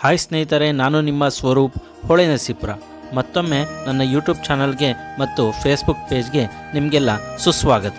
Hi ಸ್ನೇಹಿತರೆ, ನಾನು ನಿಮ್ಮ ಸ್ವರೂಪ್ ಹೊಳೆ ನಸೀಪುರ ಮತ್ತೊಮ್ಮೆ ನನ್ನ ಯೂಟ್ಯೂಬ್ ಚಾನಲ್ಗೆ ಮತ್ತು ಫೇಸ್ಬುಕ್ ಪೇಜ್ಗೆ ನಿಮಗೆಲ್ಲ ಸುಸ್ವಾಗತ.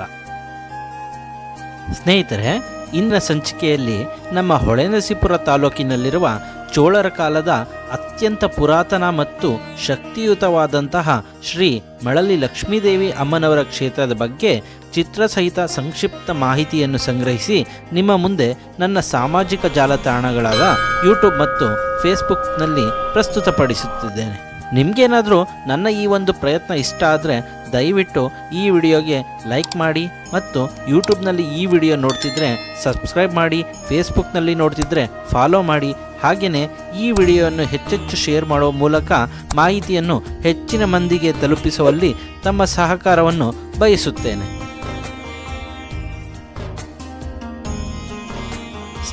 ಸ್ನೇಹಿತರೆ ಇಂದಿನ ಸಂಚಿಕೆಯಲ್ಲಿ ನಮ್ಮ ಹೊಳೆನಸಿಪುರ ತಾಲೂಕಿನಲ್ಲಿರುವ ಚೋಳರ ಕಾಲದ ಅತ್ಯಂತ ಪುರಾತನ ಮತ್ತು ಶಕ್ತಿಯುತವಾದಂತಹ ಶ್ರೀ ಮಳಲಿ ಲಕ್ಷ್ಮೀದೇವಿ ಅಮ್ಮನವರ ಕ್ಷೇತ್ರದ ಬಗ್ಗೆ ಚಿತ್ರಸಹಿತ ಸಂಕ್ಷಿಪ್ತ ಮಾಹಿತಿಯನ್ನು ಸಂಗ್ರಹಿಸಿ ನಿಮ್ಮ ಮುಂದೆ ನನ್ನ ಸಾಮಾಜಿಕ ಜಾಲತಾಣಗಳಾದ ಯೂಟ್ಯೂಬ್ ಮತ್ತು ಫೇಸ್ಬುಕ್ನಲ್ಲಿ ಪ್ರಸ್ತುತಪಡಿಸುತ್ತಿದ್ದೇನೆ. ನಿಮಗೇನಾದರೂ ನನ್ನ ಈ ಒಂದು ಪ್ರಯತ್ನ ಇಷ್ಟ ಆದರೆ ದಯವಿಟ್ಟು ಈ ವಿಡಿಯೋಗೆ ಲೈಕ್ ಮಾಡಿ ಮತ್ತು ಯೂಟ್ಯೂಬ್ನಲ್ಲಿ ಈ ವಿಡಿಯೋ ನೋಡ್ತಿದ್ರೆ ಸಬ್ಸ್ಕ್ರೈಬ್ ಮಾಡಿ ಫೇಸ್ಬುಕ್ನಲ್ಲಿ ನೋಡ್ತಿದ್ರೆ ಫಾಲೋ ಮಾಡಿ ಹಾಗೆಯೇ ಈ ವಿಡಿಯೋವನ್ನು ಹೆಚ್ಚೆಚ್ಚು ಶೇರ್ ಮಾಡುವ ಮೂಲಕ ಮಾಹಿತಿಯನ್ನು ಹೆಚ್ಚಿನ ಮಂದಿಗೆ ತಲುಪಿಸುವಲ್ಲಿ ತಮ್ಮ ಸಹಕಾರವನ್ನು ಬಯಸುತ್ತೇನೆ.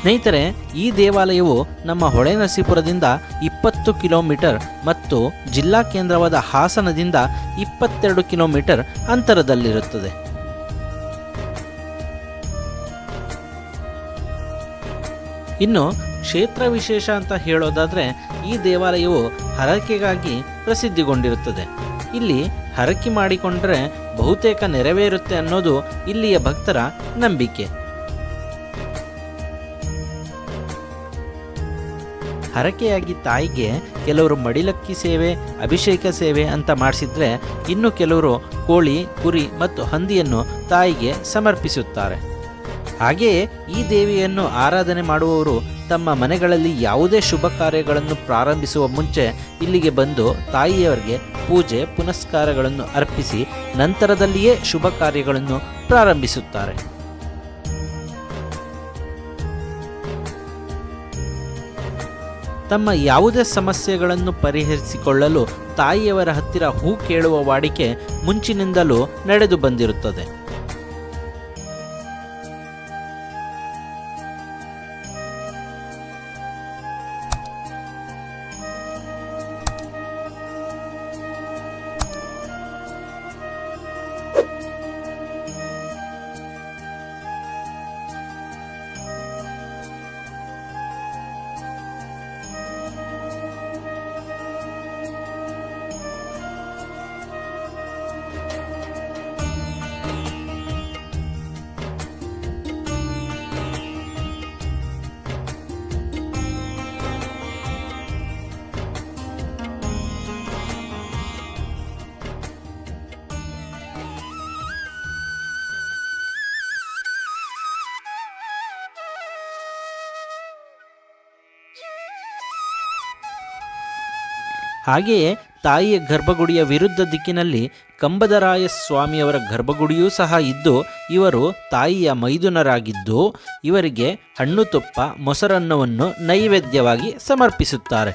ಸ್ನೇಹಿತರೆ, ಈ ದೇವಾಲಯವು ನಮ್ಮ ಹೊಳೆನರಸೀಪುರದಿಂದ ಇಪ್ಪತ್ತು ಕಿಲೋಮೀಟರ್ ಮತ್ತು ಜಿಲ್ಲಾ ಕೇಂದ್ರವಾದ ಹಾಸನದಿಂದ ಇಪ್ಪತ್ತೆರಡು ಕಿಲೋಮೀಟರ್ ಅಂತರದಲ್ಲಿರುತ್ತದೆ. ಇನ್ನು ಕ್ಷೇತ್ರ ವಿಶೇಷ ಅಂತ ಹೇಳೋದಾದರೆ, ಈ ದೇವಾಲಯವು ಹರಕೆಗಾಗಿ ಪ್ರಸಿದ್ಧಿಗೊಂಡಿರುತ್ತದೆ. ಇಲ್ಲಿ ಹರಕೆ ಮಾಡಿಕೊಂಡ್ರೆ ಬಹುತೇಕ ನೆರವೇರುತ್ತೆ ಅನ್ನೋದು ಇಲ್ಲಿಯ ಭಕ್ತರ ನಂಬಿಕೆ. ಹರಕೆಯಾಗಿ ತಾಯಿಗೆ ಕೆಲವರು ಮಡಿಲಕ್ಕಿ ಸೇವೆ, ಅಭಿಷೇಕ ಸೇವೆ ಅಂತ ಮಾಡಿಸಿದ್ರೆ ಇನ್ನು ಕೆಲವರು ಕೋಳಿ, ಕುರಿ ಮತ್ತು ಹಂದಿಯನ್ನು ತಾಯಿಗೆ ಸಮರ್ಪಿಸುತ್ತಾರೆ. ಹಾಗೆಯೇ ಈ ದೇವಿಯನ್ನು ಆರಾಧನೆ ಮಾಡುವವರು ತಮ್ಮ ಮನೆಗಳಲ್ಲಿ ಯಾವುದೇ ಶುಭ ಕಾರ್ಯಗಳನ್ನು ಪ್ರಾರಂಭಿಸುವ ಮುಂಚೆ ಇಲ್ಲಿಗೆ ಬಂದು ತಾಯಿಯವರಿಗೆ ಪೂಜೆ, ಪುನಸ್ಕಾರಗಳನ್ನು ಅರ್ಪಿಸಿ ನಂತರದಲ್ಲಿಯೇ ಶುಭ ಕಾರ್ಯಗಳನ್ನು ಪ್ರಾರಂಭಿಸುತ್ತಾರೆ. ತಮ್ಮ ಯಾವುದೇ ಸಮಸ್ಯೆಗಳನ್ನು ಪರಿಹರಿಸಿಕೊಳ್ಳಲು ತಾಯಿಯವರ ಹತ್ತಿರ ಹೂ ಕೇಳುವ ವಾಡಿಕೆ ಮುಂಚಿನಿಂದಲೂ ನಡೆದು ಬಂದಿರುತ್ತದೆ. ಹಾಗೆಯೇ ತಾಯಿಯ ಗರ್ಭಗುಡಿಯ ವಿರುದ್ಧ ದಿಕ್ಕಿನಲ್ಲಿ ಕಂಬದರಾಯ ಸ್ವಾಮಿಯವರ ಗರ್ಭಗುಡಿಯೂ ಸಹ ಇದ್ದು, ಇವರು ತಾಯಿಯ ಮೈದುನರಾಗಿದ್ದು, ಇವರಿಗೆ ಹಣ್ಣು ತುಪ್ಪ, ಮೊಸರನ್ನವನ್ನು ನೈವೇದ್ಯವಾಗಿ ಸಮರ್ಪಿಸುತ್ತಾರೆ.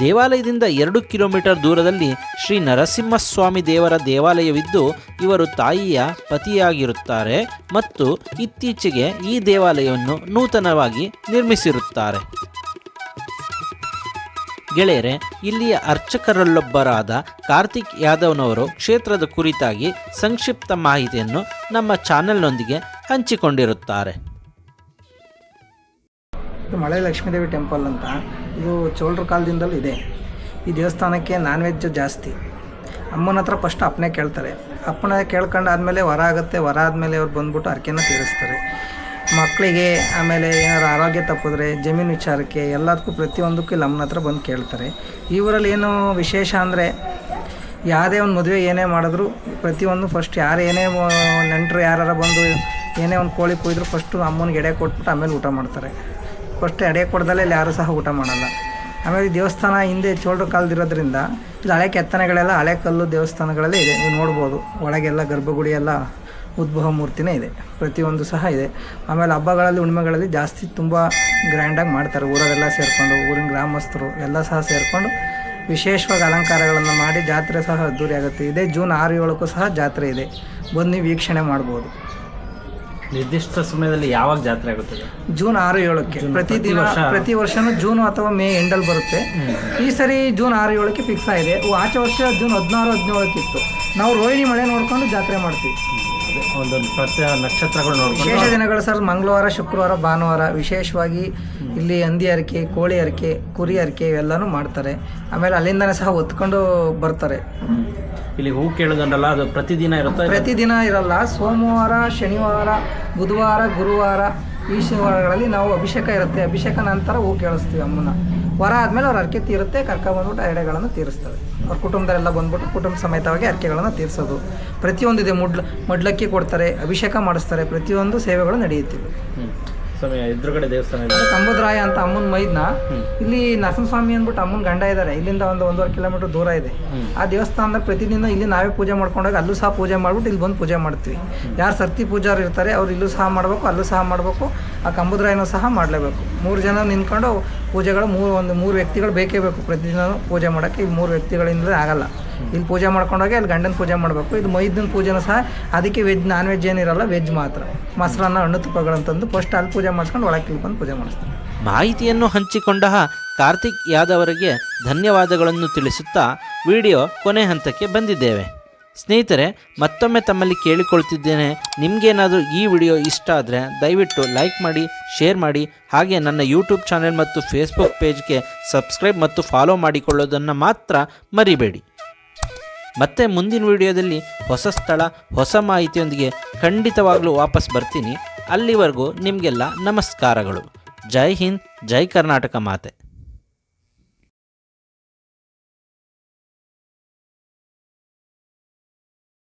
ದೇವಾಲಯದಿಂದ ಎರಡು ಕಿಲೋಮೀಟರ್ ದೂರದಲ್ಲಿ ಶ್ರೀ ನರಸಿಂಹಸ್ವಾಮಿ ದೇವರ ದೇವಾಲಯವಿದ್ದು, ಇವರು ತಾಯಿಯ ಪತಿಯಾಗಿರುತ್ತಾರೆ ಮತ್ತು ಇತ್ತೀಚೆಗೆ ಈ ದೇವಾಲಯವನ್ನು ನೂತನವಾಗಿ ನಿರ್ಮಿಸಿರುತ್ತಾರೆ. ಗೆಳೆಯರೆ, ಇಲ್ಲಿಯ ಅರ್ಚಕರಲ್ಲೊಬ್ಬರಾದ ಕಾರ್ತಿಕ್ ಯಾದವ್ನವರು ಕ್ಷೇತ್ರದ ಕುರಿತಾಗಿ ಸಂಕ್ಷಿಪ್ತ ಮಾಹಿತಿಯನ್ನು ನಮ್ಮ ಚಾನೆಲ್ನೊಂದಿಗೆ ಹಂಚಿಕೊಂಡಿರುತ್ತಾರೆ. ಇದು ಮಳೆ ಲಕ್ಷ್ಮೀದೇವಿ ಟೆಂಪಲ್ ಅಂತ, ಇದು ಚೋಳರ ಕಾಲದಿಂದಲೂ ಇದೆ. ಈ ದೇವಸ್ಥಾನಕ್ಕೆ ನಾನ್ ವೆಜ್ ಜಾಸ್ತಿ. ಅಮ್ಮನ ಹತ್ರ ಫಸ್ಟ್ ಅಪ್ಪನೆ ಕೇಳ್ತಾರೆ. ಅಪ್ಪನ ಕೇಳ್ಕೊಂಡಾದ್ಮೇಲೆ ವರ ಆಗುತ್ತೆ, ವರ ಆದಮೇಲೆ ಅವ್ರು ಬಂದ್ಬಿಟ್ಟು ಅರ್ಕೆನ ತೀರಿಸ್ತಾರೆ. ಮಕ್ಕಳಿಗೆ ಆಮೇಲೆ ಏನಾರು ಆರೋಗ್ಯ ತಪ್ಪಿದ್ರೆ, ಜಮೀನು ವಿಚಾರಕ್ಕೆ ಎಲ್ಲದಕ್ಕೂ ಪ್ರತಿಯೊಂದಕ್ಕೂ ಇಲ್ಲಿ ಅಮ್ಮನ ಹತ್ರ ಬಂದು ಕೇಳ್ತಾರೆ. ಊರಲ್ಲಿ ಏನು ವಿಶೇಷ ಅಂದರೆ ಯಾವುದೇ ಒಂದು ಮದುವೆ ಏನೇ ಮಾಡಿದ್ರು, ಪ್ರತಿಯೊಂದು ಫಸ್ಟ್ ಯಾರು ಏನೇ ನೆಂಟರು ಯಾರು ಬಂದು ಏನೇ ಒಂದು ಕೋಳಿ ಕೊಯ್ದ್ರು ಫಸ್ಟು ಅಮ್ಮನಿಗೆ ಎಡೆ ಕೊಟ್ಬಿಟ್ಟು ಆಮೇಲೆ ಊಟ ಮಾಡ್ತಾರೆ. ಫಸ್ಟ್ ಎಡೆ ಕೊಡ್ದಲ್ಲೇ ಇಲ್ಲಿ ಯಾರೂ ಸಹ ಊಟ ಮಾಡಲ್ಲ. ಆಮೇಲೆ ದೇವಸ್ಥಾನ ಹಿಂದೆ ಚೋಳರು ಕಾಲದಿರೋದ್ರಿಂದ ಇಲ್ಲಿ ಹಳೆ ಕೆತ್ತನೆಗಳೆಲ್ಲ ಹಳೆ ಕಲ್ಲು ದೇವಸ್ಥಾನಗಳಲ್ಲೇ ಇದೆ. ನೀವು ನೋಡ್ಬೋದು. ಒಳಗೆಲ್ಲ ಗರ್ಭಗುಡಿ ಎಲ್ಲ ಉದ್ಭವ ಮೂರ್ತಿನೇ ಇದೆ. ಪ್ರತಿಯೊಂದು ಸಹ ಇದೆ. ಆಮೇಲೆ ಹಬ್ಬಗಳಲ್ಲಿ, ಹುಣ್ಮೆಗಳಲ್ಲಿ ಜಾಸ್ತಿ ತುಂಬ ಗ್ರ್ಯಾಂಡಾಗಿ ಮಾಡ್ತಾರೆ. ಊರಲ್ಲೆಲ್ಲ ಸೇರಿಕೊಂಡು, ಊರಿನ ಗ್ರಾಮಸ್ಥರು ಎಲ್ಲ ಸಹ ಸೇರಿಕೊಂಡು ವಿಶೇಷವಾಗಿ ಅಲಂಕಾರಗಳನ್ನು ಮಾಡಿ ಜಾತ್ರೆ ಸಹ ಅದ್ದೂರಿ ಆಗುತ್ತೆ ಇದೇ ಜೂನ್ ಆರು ಏಳಕ್ಕೂ ಸಹ ಜಾತ್ರೆ ಇದೆ. ಬಂದು ನೀವು ವೀಕ್ಷಣೆ ಮಾಡ್ಬೋದು. ನಿರ್ದಿಷ್ಟ ಸಮಯದಲ್ಲಿ ಯಾವಾಗ ಜಾತ್ರೆ ಆಗುತ್ತೆ ಜೂನ್ ಆರು ಏಳಕ್ಕೆ. ಪ್ರತಿದಿನ ವರ್ಷ? ಪ್ರತಿ ವರ್ಷನೂ ಜೂನ್ ಅಥವಾ ಮೇ ಎಂಡಲ್ಲಿ ಬರುತ್ತೆ. ಈ ಸರಿ ಜೂನ್ ಆರು ಏಳಕ್ಕೆ ಫಿಕ್ಸ್ ಆಗಿದೆ. ಆಚೆ ವರ್ಷ ಜೂನ್ ಹದಿನಾರು ಹದಿನೇಳಕ್ಕೆ ಇತ್ತು ನಾವು ರೋಹಿಣಿ ಮಳೆ ನೋಡ್ಕೊಂಡು ಜಾತ್ರೆ ಮಾಡ್ತೀವಿ. ಒಂದೊಂದು ಪ್ರತಿ ನಕ್ಷತ್ರಗಳು ನೋಡ್ಕೊಂಡು ವಿಶೇಷ ದಿನಗಳು ಸರ್ ಮಂಗಳವಾರ ಶುಕ್ರವಾರ ಭಾನುವಾರ. ವಿಶೇಷವಾಗಿ ಇಲ್ಲಿ ಹಂದಿ ಅರಿಕೆ ಕೋಳಿ ಅರಿಕೆ ಕುರಿ ಅರಿಕೆ ಇವೆಲ್ಲನೂ ಮಾಡ್ತಾರೆ. ಆಮೇಲೆ ಅಲ್ಲಿಂದನೇ ಸಹ ಹೊತ್ಕೊಂಡು ಬರ್ತಾರೆ. ಇಲ್ಲಿ ಹೂ ಕೇಳೋದಲ್ಲ ಅದು ಪ್ರತಿದಿನ ಇರುತ್ತೆ ಪ್ರತಿದಿನ ಇರಲ್ಲ. ಸೋಮವಾರ ಶನಿವಾರ ಬುಧವಾರ ಗುರುವಾರ ಈ ಶನಿವಾರಗಳಲ್ಲಿ ನಾವು ಅಭಿಷೇಕ ಇರುತ್ತೆ. ಅಭಿಷೇಕ ನಂತರ ಹೂ ಕೇಳಿಸ್ತೀವಿ ಅಮ್ಮನ ವರ ಆದಮೇಲೆ ಅವ್ರ ಅರ್ಕೆ ತೀರುತ್ತೆ ಕರ್ಕೊಂಡ್ಬಂದ್ಬಿಟ್ಟು ಎಡೆಗಳನ್ನು ತೀರಿಸ್ತಾರೆ ಅವ್ರ ಕುಟುಂಬದಲ್ಲೆಲ್ಲ ಬಂದ್ಬಿಟ್ಟು ಕುಟುಂಬ ಸಮೇತವಾಗಿ ಅರ್ಕೆಗಳನ್ನು ತೀರಿಸೋದು. ಪ್ರತಿಯೊಂದಿದೆ ಮುಡ್ಲ ಮಡ್ಲಕ್ಕಿ ಕೊಡ್ತಾರೆ ಅಭಿಷೇಕ ಮಾಡಿಸ್ತಾರೆ. ಪ್ರತಿಯೊಂದು ಸೇವೆಗಳು ನಡೆಯುತ್ತೆ. ಸಮಯ ಎದುರುಗಡೆ ದೇವಸ್ಥಾನ ಇದೆ. ಅದು ಅಂತ ಅಮ್ಮನ ಮೈದ್ನ ಇಲ್ಲಿ ಇಲ್ಲಿ ನರಸಿಂಹಸ್ವಾಮಿ ಅಂದ್ಬಿಟ್ಟು ಅಮ್ಮನ ಗಂಡ ಇದ್ದಾರೆ ಇಲ್ಲಿಂದ ಒಂದು ಒಂದೂವರೆ ಕಿಲೋಮೀಟರ್ ದೂರ ಇದೆ. ಆ ದೇವಸ್ಥಾನದ ಪ್ರತಿದಿನ ಇಲ್ಲಿ ನಾವೇ ಪೂಜೆ ಮಾಡ್ಕೊಂಡಾಗ ಅಲ್ಲೂ ಸಹ ಪೂಜೆ ಮಾಡ್ಬಿಟ್ಟು ಇಲ್ಲಿ ಬಂದು ಪೂಜೆ ಮಾಡ್ತೀವಿ. ಯಾರು ಸರ್ತಿ ಪೂಜಾರು ಇರ್ತಾರೆ ಅವ್ರು ಇಲ್ಲೂ ಸಹ ಮಾಡಬೇಕು ಅಲ್ಲೂ ಸಹ ಮಾಡಬೇಕು. ಆ ಕಂಬುದ್ರಾಯನೂ ಸಹ ಮಾಡಲೇಬೇಕು. ಮೂರು ಜನ ನಿಂತ್ಕೊಂಡು ಪೂಜೆಗಳು ಮೂರು ಒಂದು ಮೂರು ವ್ಯಕ್ತಿಗಳು ಬೇಕೇ ಬೇಕು. ಪ್ರತಿದಿನ ಪೂಜೆ ಮಾಡೋಕ್ಕೆ ಈ ಮೂರು ವ್ಯಕ್ತಿಗಳಿಂದ ಆಗಲ್ಲ. ಇಲ್ಲಿ ಪೂಜೆ ಮಾಡ್ಕೊಂಡೋಗಿ ಅಲ್ಲಿ ಗಂಡನ ಪೂಜೆ ಮಾಡಬೇಕು. ಇದು ಮೈದಿನ ಪೂಜೆನೂ ಸಹ ಅದಕ್ಕೆ ವೆಜ್ ನಾನ್ ವೆಜ್ ಏನಿರಲ್ಲ, ವೆಜ್ ಮಾತ್ರ. ಮೊಸರನ್ನ, ಹಣ್ಣು ತುಪ್ಪಗಳಂತಂದು ಫಸ್ಟ್ ಅಲ್ಲಿ ಪೂಜೆ ಮಾಡಿಸ್ಕೊಂಡು ಒಳಗೆ ಬಂದು ಪೂಜೆ ಮಾಡಿಸ್ತಾರೆ. ಮಾಹಿತಿಯನ್ನು ಹಂಚಿಕೊಂಡ ಕಾರ್ತಿಕ್ ಯಾದವರಿಗೆ ಧನ್ಯವಾದಗಳನ್ನು ತಿಳಿಸುತ್ತಾ ವಿಡಿಯೋ ಕೊನೆ ಹಂತಕ್ಕೆ ಬಂದಿದ್ದೇವೆ. ಸ್ನೇಹಿತರೆ, ಮತ್ತೊಮ್ಮೆ ತಮ್ಮಲ್ಲಿ ಕೇಳಿಕೊಳ್ತಿದ್ದೇನೆ, ನಿಮಗೇನಾದರೂ ಈ ವಿಡಿಯೋ ಇಷ್ಟ ಆದರೆ ದಯವಿಟ್ಟು ಲೈಕ್ ಮಾಡಿ, ಶೇರ್ ಮಾಡಿ, ಹಾಗೆ ನನ್ನ ಯೂಟ್ಯೂಬ್ ಚಾನೆಲ್ ಮತ್ತು ಫೇಸ್ಬುಕ್ ಪೇಜ್ಗೆ ಸಬ್ಸ್ಕ್ರೈಬ್ ಮತ್ತು ಫಾಲೋ ಮಾಡಿಕೊಳ್ಳೋದನ್ನು ಮಾತ್ರ ಮರಿಬೇಡಿ. ಮತ್ತೆ ಮುಂದಿನ ವಿಡಿಯೋದಲ್ಲಿ ಹೊಸ ಸ್ಥಳ, ಹೊಸ ಮಾಹಿತಿಯೊಂದಿಗೆ ಖಂಡಿತವಾಗಲೂ ವಾಪಸ್ ಬರ್ತೀನಿ. ಅಲ್ಲಿವರೆಗೂ ನಿಮಗೆಲ್ಲ ನಮಸ್ಕಾರಗಳು. ಜೈ ಹಿಂದ್, ಜೈ ಕರ್ನಾಟಕ ಮಾತೆ.